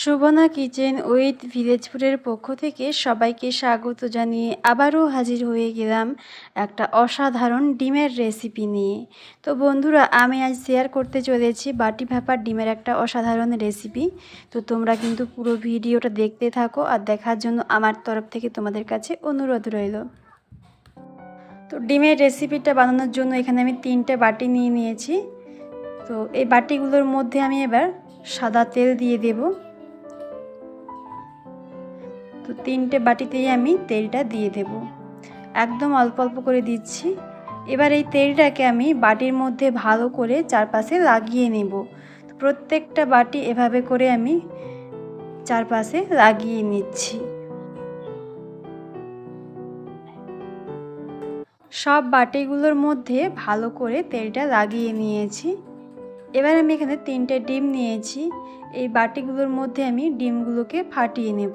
Shobhana kitchen with ভিলেজপুরের পক্ষ থেকে সবাইকে স্বাগত জানিয়ে আবারও হাজির হয়ে গেলাম একটা অসাধারণ ডিমের রেসিপি নিয়ে। তো বন্ধুরা, আমি আজ শেয়ার করতে চলেছি বাটি ভাপার ডিমের একটা অসাধারণ রেসিপি। তো তোমরা কিন্তু পুরো ভিডিওটা দেখতে থাকো আর দেখার জন্য আমার তরফ থেকে তোমাদের কাছে অনুরোধ রইল। তো ডিমের রেসিপিটা বানানোর জন্য এখানে আমি তিনটে বাটি নিয়ে নিয়েছি। তো এই বাটিগুলোর মধ্যে আমি এবার সাদা তেল দিয়ে দেবো। তো তিনটে বাটিতেই আমি তেলটা দিয়ে দেব। একদম অল্প অল্প করে দিচ্ছি। এবার এই তেলটাকে আমি বাটির মধ্যে ভালো করে চারপাশে লাগিয়ে নেব। প্রত্যেকটা বাটি এভাবে করে আমি চারপাশে লাগিয়ে নিচ্ছি। সব বাটিগুলোর মধ্যে ভালো করে তেলটা লাগিয়ে নিয়েছি। এবার আমি এখানে তিনটে ডিম নিয়েছি। এই বাটিগুলোর মধ্যে আমি ডিমগুলোকে ফাটিয়ে নেব।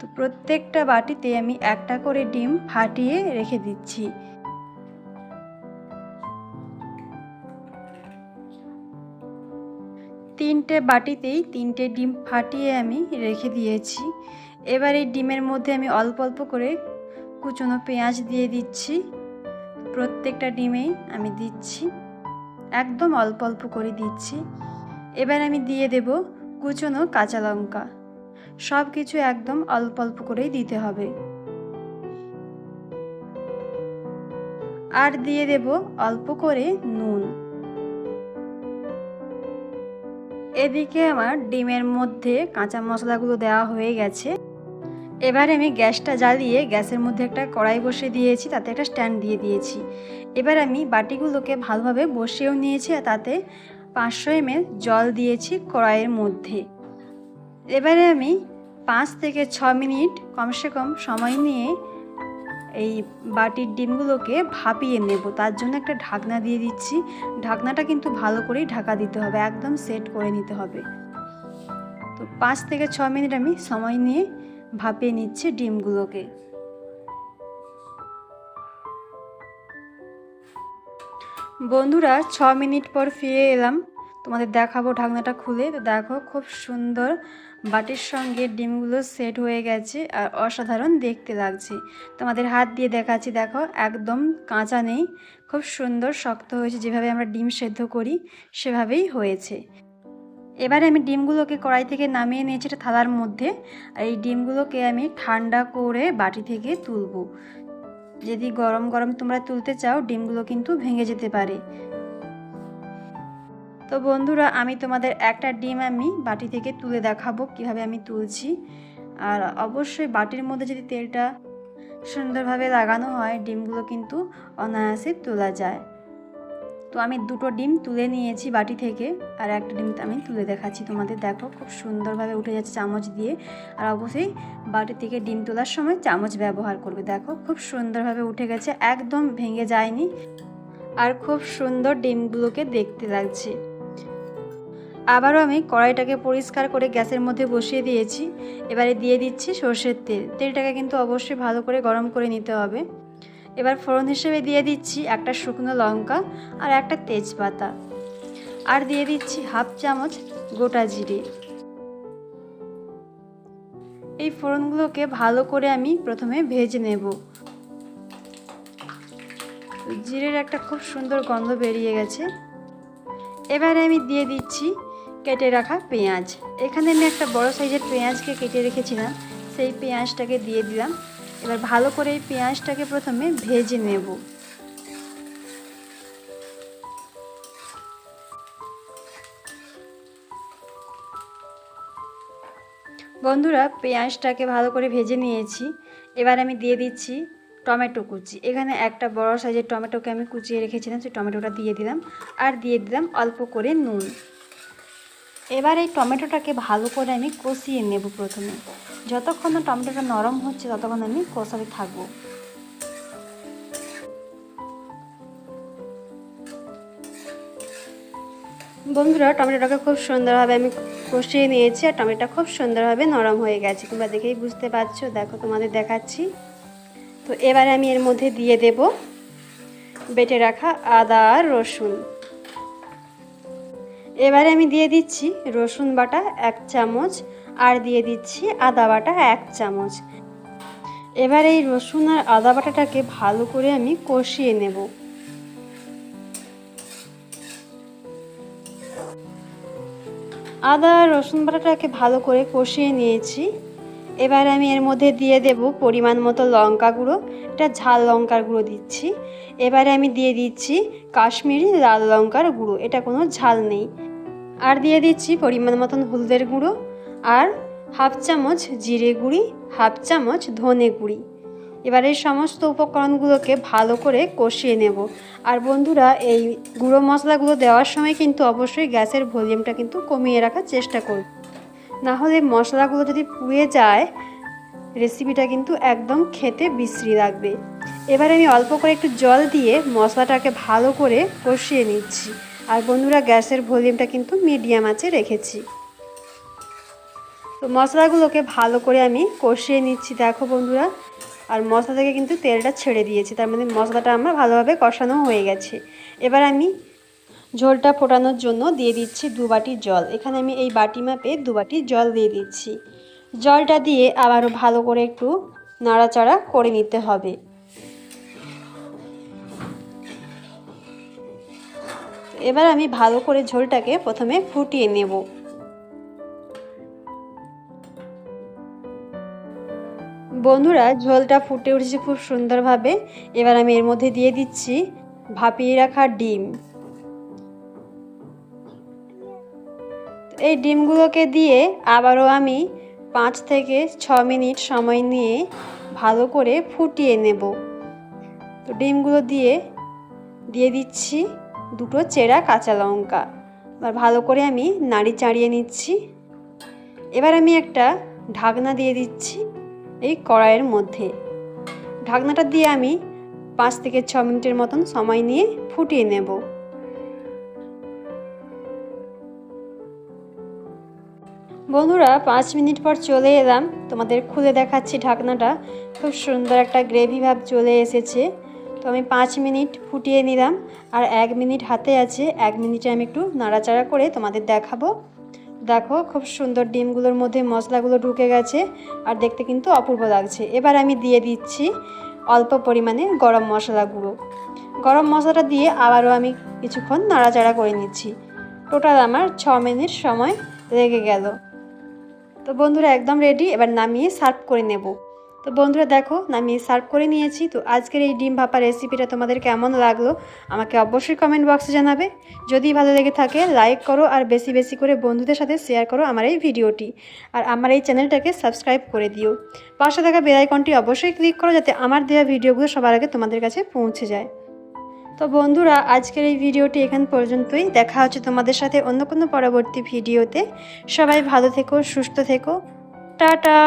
তো প্রত্যেকটা বাটিতে আমি একটা করে ডিম ফাটিয়ে রেখে দিচ্ছি। তিনটে বাটিতেই তিনটে ডিম ফাটিয়ে আমি রেখে দিয়েছি। এবার এই ডিমের মধ্যে আমি অল্প অল্প করে কুচনো পেঁয়াজ দিয়ে দিচ্ছি। প্রত্যেকটা ডিমেই আমি দিচ্ছি। একদম অল্প অল্প করে দিচ্ছি। এবার আমি দিয়ে দেব কুচনো কাঁচা লঙ্কা। সব কিছু একদম অল্প অল্প করেই দিতে হবে। আর দিয়ে দেব অল্প করে নুন। এদিকে আমার ডিমের মধ্যে কাঁচা মশলাগুলো দেওয়া হয়ে গেছে। এবার আমি গ্যাসটা জ্বালিয়ে গ্যাসের মধ্যে একটা কড়াই বসে দিয়েছি, তাতে একটা স্ট্যান্ড দিয়ে দিয়েছি। এবার আমি বাটিগুলোকে ভালোভাবে বসিয়েও নিয়েছি আর তাতে পাঁচশো এমএল জল দিয়েছি কড়াইয়ের মধ্যে। এবারে আমি পাঁচ থেকে ছ মিনিট কমসে কম সময় নিয়ে এই বাটির ডিমগুলোকে ভাপিয়ে নেব। তার জন্য একটা ঢাকনা দিয়ে দিচ্ছি। ঢাকনাটা কিন্তু ভালো করেই ঢাকা দিতে হবে, একদম সেট করে নিতে হবে। তো পাঁচ থেকে ছ মিনিট আমি সময় নিয়ে ভাপিয়ে নিচ্ছি ডিমগুলোকে। বন্ধুরা ছ মিনিট পর ফিরে এলাম। তোমাদের দেখাবো ঢাকনাটা খুলে। তো দেখো খুব সুন্দর বাটির সঙ্গে ডিমগুলো সেট হয়ে গেছে আর অসাধারণ দেখতে লাগছে। তোমাদের হাত দিয়ে দেখাচ্ছি, দেখো একদম কাঁচা নেই, খুব সুন্দর শক্ত হয়েছে। যেভাবে আমরা ডিম সেদ্ধ করি, সেভাবেই হয়েছে। এবারে আমি ডিমগুলোকে কড়াই থেকে নামিয়ে নিয়েছি একটা থালার মধ্যে। আর এই ডিমগুলোকে আমি ঠান্ডা করে বাটি থেকে তুলব। যদি গরম গরম তোমরা তুলতে চাও, ডিমগুলো কিন্তু ভেঙে যেতে পারে। তো বন্ধুরা, আমি তোমাদের একটা ডিম আমি বাটি থেকে তুলে দেখাবো কীভাবে আমি তুলছি। আর অবশ্যই বাটির মধ্যে যদি তেলটা সুন্দরভাবে লাগানো হয়, ডিমগুলো কিন্তু অনায়াসে তোলা যায়। তো আমি দুটো ডিম তুলে নিয়েছি বাটি থেকে, আর একটা ডিম আমি তুলে দেখাচ্ছি তোমাদের। দেখো, খুব সুন্দরভাবে উঠে যাচ্ছে চামচ দিয়ে। আর অবশ্যই বাটি থেকে ডিম তোলার সময় চামচ ব্যবহার করবে। দেখো, খুব সুন্দরভাবে উঠে গেছে, একদম ভেঙে যায়নি। আর খুব সুন্দর ডিমগুলোকে দেখতে লাগছে। আবারও আমি কড়াইটাকে পরিষ্কার করে গ্যাসের মধ্যে বসিয়ে দিয়েছি। এবারে দিয়ে দিচ্ছি সর্ষের তেল। তেলটাকে কিন্তু অবশ্যই ভালো করে গরম করে নিতে হবে। এবার ফোড়ন হিসেবে দিয়ে দিচ্ছি একটা শুকনো লঙ্কা আর একটা তেজপাতা। আর দিয়ে দিচ্ছি হাফ চামচ গোটা জিরে। এই ফোড়নগুলোকে ভালো করে আমি প্রথমে ভেজে নেব। জিরের একটা খুব সুন্দর গন্ধ বেরিয়ে গেছে। এবারে আমি দিয়ে দিচ্ছি কেটে রাখা পেঁয়াজ। এখানে আমি একটা বড় সাইজের পেঁয়াজকে কেটে রেখেছিলাম। সেই পেঁয়াজটাকে দিয়ে দিলাম। এবার ভালো করে এই পেঁয়াজটাকে প্রথমে ভেজে নেব। বন্ধুরা, পেঁয়াজটাকে ভালো করে ভেজে নিয়েছি। এবার আমি দিয়ে দিচ্ছি টমেটো কুচি। এখানে একটা বড় সাইজের টমেটোকে আমি কুচিয়ে রেখেছিলাম। সেই টমেটোটা দিয়ে দিলাম। আর দিয়ে দিলাম অল্প করে নুন। এবার এই টমেটোটাকে ভালো করে আমি কষিয়ে নেব প্রথমে। যতক্ষণ না টমেটোটা নরম হচ্ছে, ততক্ষণ আমি কষাতে থাকব। বন্ধুরা, টমেটোটাকে খুব সুন্দরভাবে আমি কষিয়ে নিয়েছি আর টমেটোটা খুব সুন্দরভাবে নরম হয়ে গেছে। তোমরা দেখেই বুঝতে পারছ, দেখো তোমাদের দেখাচ্ছি। তো এবারে আমি এর মধ্যে দিয়ে দেব বেটে রাখা আদা আর রসুন। এবারে আমি দিয়ে দিচ্ছি রসুন বাটা এক চামচ আর দিয়ে দিচ্ছি আদা বাটা এক চামচ। এবার এই রসুন আর আদা বাটাটাকে ভালো করে আমি কষিয়ে নেব। আদা রসুন বাটাটাকে ভালো করে কষিয়ে নিয়েছি। এবার আমি এর মধ্যে দিয়ে দেব পরিমাণ মতো লঙ্কা গুঁড়ো। এটা ঝাল লঙ্কার গুঁড়ো দিচ্ছি। এবারে আমি দিয়ে দিচ্ছি কাশ্মীরি লাল লঙ্কার গুঁড়ো। এটা কোনো ঝাল নেই। আর দিয়ে দিচ্ছি পরিমাণ মতন হলদের গুঁড়ো আর হাফ চামচ জিরে গুঁড়ি, হাফ চামচ ধনে গুঁড়ি। এবার এই সমস্ত উপকরণগুলোকে ভালো করে কষিয়ে নেব। আর বন্ধুরা, এই গুঁড়ো মশলাগুলো দেওয়ার সময় কিন্তু অবশ্যই গ্যাসের ভলিউমটা কিন্তু কমিয়ে রাখার চেষ্টা করব। না হলে মশলাগুলো যদি পুড়ে যায়, রেসিপিটা কিন্তু একদম খেতে বিশ্রী লাগবে। এবার আমি অল্প করে একটু জল দিয়ে মশলাটাকে ভালো করে কষিয়ে নিচ্ছি। আর বন্ধুরা, গ্যাসের ভলিউমটা কিন্তু মিডিয়াম আছে, রেখেছি। তো মশলাগুলোকে ভালো করে আমি কষিয়ে নিচ্ছি, দেখো বন্ধুরা। আর মশলা থেকে কিন্তু তেলটা ছেড়ে দিয়েছি, তার মানে মশলাটা আমার ভালোভাবে কষানো হয়ে গেছে। এবার আমি ঝোলটা ফোটানোর জন্য দিয়ে দিচ্ছি দু বাটি জল। এখানে আমি এই বাটি মাপে দু বাটি জল দিয়ে দিচ্ছি। জলটা দিয়ে আবারও ভালো করে একটু নাড়াচাড়া করে নিতে হবে। এবার আমি ভালো করে ঝোলটাকে প্রথমে ফুটিয়ে নেব। বন্ধুরা, ঝোলটা ফুটে উঠেছে খুব সুন্দরভাবে। এবার আমি এর মধ্যে দিয়ে দিচ্ছি ভাপিয়ে রাখা ডিম। এই ডিমগুলোকে দিয়ে আবারও আমি পাঁচ থেকে ছ মিনিট সময় নিয়ে ভালো করে ফুটিয়ে নেব। তো ডিমগুলো দিয়ে দিয়ে দিচ্ছি। দুটো চেরা কাঁচা লঙ্কা। এবার ভালো করে আমি নাড়ি চাড়িয়ে নিচ্ছি। এবার আমি একটা ঢাকনা দিয়ে দিচ্ছি এই কড়াইয়ের মধ্যে। ঢাকনাটা দিয়ে আমি পাঁচ থেকে ছ মিনিটের মতন সময় নিয়ে ফুটিয়ে নেব। বন্ধুরা, পাঁচ মিনিট পর চলে এলাম। তোমাদের খুলে দেখাচ্ছি ঢাকনাটা। খুব সুন্দর একটা গ্রেভি ভাব চলে এসেছে। তো আমি পাঁচ মিনিট ফুটিয়ে নিলাম আর এক মিনিট হাতে আছে, এক মিনিটে আমি একটু নাড়াচাড়া করে তোমাদের দেখাবো। দেখো খুব সুন্দর ডিমগুলোর মধ্যে মশলাগুলো ঢুকে গেছে আর দেখতে কিন্তু অপূর্ব লাগছে। এবার আমি দিয়ে দিচ্ছি অল্প পরিমাণে গরম মশলা গুঁড়ো। গরম মশলাটা দিয়ে আবারও আমি কিছুক্ষণ নাড়াচাড়া করে নিচ্ছি। টোটাল আমার ছ মিনিট সময় লেগে গেল। তো বন্ধুরা একদম রেডি এবার নামিয়ে সার্ভ করে নেব। তো বন্ধুরা দেখো, আমি সার্ভ করে নিয়েছি। তো আজকের এই ডিম ভাপা রেসিপিটা তোমাদের কেমন লাগল, আমাকে অবশ্যই কমেন্ট বক্সে জানাবে। যদি ভালো লেগে থাকে লাইক করো আর বেশি বেশি করে বন্ধুদের সাথে শেয়ার করো আমার এই ভিডিওটি আর আমার এই চ্যানেলটাকে সাবস্ক্রাইব করে দিও। পাশে থাকা বেলাইকনটি অবশ্যই ক্লিক করো যাতে আমার দেওয়া ভিডিওগুলো সবার আগে তোমাদের কাছে পৌঁছে যায়। তো বন্ধুরা, আজকের এই ভিডিওটি এখান পর্যন্তই। দেখা হচ্ছে তোমাদের সাথে অন্য কোনো পরবর্তী ভিডিওতে সবাই ভালো থেকো, সুস্থ থেকো। টাটা!